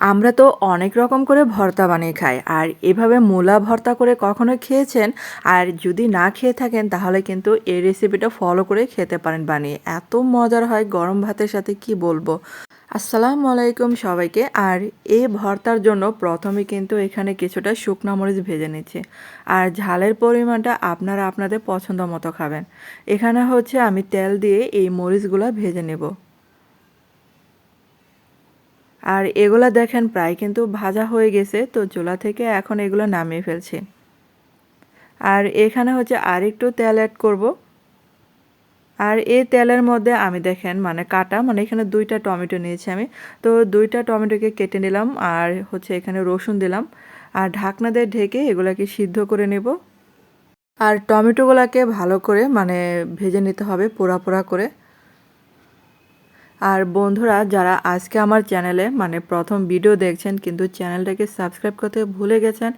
আমরা তো অনেক রকম করে ভর্তা বানিয়ে খাই, আর এভাবে মূলা ভর্তা করে কখনো খেয়েছেন? আর যদি না খেয়ে থাকেন, তাহলে কিন্তু এই রেসিপিটা ফলো করে খেতে পারেন বানিয়ে। এত মজার হয় গরম ভাতের সাথে, কি বলব? আসসালামু আলাইকুম সবাইকে। আর এই ভর্তার জন্য প্রথমে কিন্তু এখানে কিছুটা শুকনো মরিচ ভেজে নিচ্ছি। আর ঝালের পরিমাণটা আপনারা আপনাদের পছন্দ মতো খাবেন। এখানে হচ্ছে আমি তেল দিয়ে এই মরিচগুলো ভেজে নেব। আর এগুলা দেখেন প্রায় কিন্তু ভাজা হয়ে গেছে, তো চুলা থেকে এখন এগুলো নামিয়ে ফেলছি। আর এখানে হচ্ছে আর একটু তেল অ্যাড করব। আর এই তেলের মধ্যে আমি দেখেন মানে কাটা মানে এখানে দুইটা টমেটো নিয়েছি আমি। তো দুইটা টমেটোকে কেটে নিলাম আর হচ্ছে এখানে রসুন দিলাম। আর ঢাকনা দিয়ে ঢেকে এগুলাকে সিদ্ধ করে নেব। আর টমেটোগুলোকে ভালো করে মানে ভেজে নিতে হবে, পোড়া পোড়া করে। আর বন্ধুরা, যারা আজকে আমার চ্যানেলে মানে প্রথম ভিডিও দেখছেন, কিন্তু চ্যানেলটাকে সাবস্ক্রাইব করতে ভুলে গেছেন,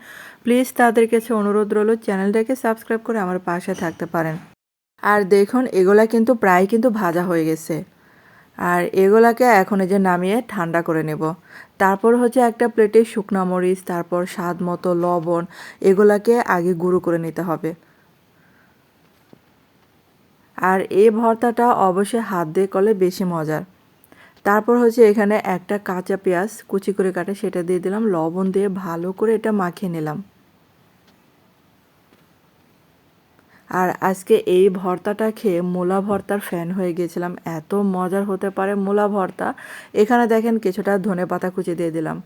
প্লিজ তাদের কাছে অনুরোধ রইল, চ্যানেলটাকে সাবস্ক্রাইব করে আমার পাশে থাকতে পারেন। আর দেখুন, এগুলা কিন্তু প্রায় কিন্তু ভাজা হয়ে গেছে। আর এগুলাকে এখন এই যে নামিয়ে ঠান্ডা করে নেব। তারপর হচ্ছে একটা প্লেটে শুকনা মরিচ, তারপর স্বাদ মতো লবণ, এগুলাকে আগে গুঁড়ো করে নিতে হবে। আর এই ভর্তাটা অবশ্যই হাত দিয়ে করলে বেশি মজার। তারপর হচ্ছে এখানে একটা কাঁচা পেঁয়াজ কুচি করে কাটে, সেটা দিয়ে দিলাম, লবণ দিয়ে ভালো করে এটা মাখিয়ে নিলাম। আর আজকে এই ভর্তাটা খেয়ে মূলা ভর্তার ফ্যান হয়ে গেছিলাম। এত মজার হতে পারে মূলা ভর্তা। এখানে দেখেন কিছুটা ধনে পাতা কুচি দিয়ে দিলাম।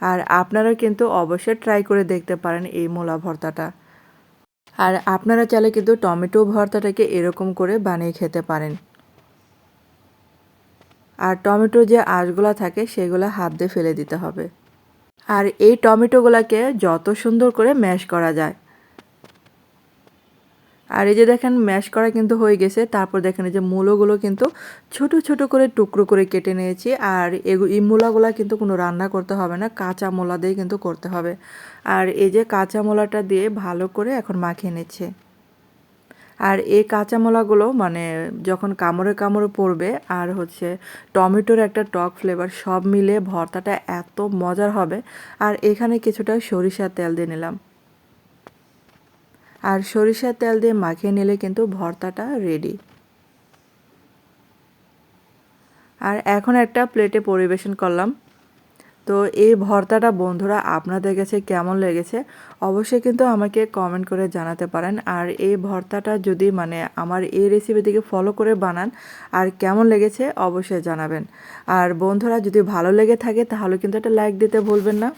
আর আপনারা কিন্তু অবশ্যই ট্রাই করে দেখতে পারেন এই মূলা ভর্তাটা। আর আপনারা চাইলে কিন্তু টমেটো ভর্তাটাকে এরকম করে বানিয়ে খেতে পারেন। আর টমেটো যে আঁশগুলা থাকে, সেগুলো হাত দিয়ে ফেলে দিতে হবে। আর এই টমেটোগুলোকে যত সুন্দর করে ম্যাশ করা যায় আর এই যে দেখেন ম্যাশ করা কিন্তু হয়ে গেছে। তারপর দেখেন, এই যে মূলোগুলো কিন্তু ছোট ছোট করে টুকরো করে কেটে নিয়েছি। আর এই মূলাগুলো কিন্তু কোনো রান্না করতে হবে না, কাঁচা মূলা দিয়ে কিন্তু করতে হবে। আর এই যে কাঁচা মূলাটা দিয়ে ভালো করে এখন মাখিয়ে নিচ্ছে। আর এই কাঁচা মলাগুলো মানে যখন কামড়ে কামড়ে পড়বে, আর হচ্ছে টমেটোর একটা টক ফ্লেভার সব মিলে ভর্তাটা এত মজার হবে। আর এখানে কিছুটা সরিষার তেল দিয়ে নিলাম। আর সরিষার তেল দিয়ে মাখিয়ে নিলে কিন্তু ভর্তাটা রেডি আর এখন একটা প্লেটে পরিবেশন করলাম। তো এই ভর্তাটা বন্ধুরা আপনাদের কাছে কেমন লেগেছে অবশ্যই কিন্তু আমাকে কমেন্ট করে জানাতে পারেন। আর এই ভর্তাটা যদি মানে আমার এই রেসিপি থেকে ফলো করে বানান আর কেমন লেগেছে অবশ্যই জানাবেন। আর বন্ধুরা যদি ভালো লেগে থাকে তাহলে কিন্তু একটা লাইক দিতে ভুলবেন না।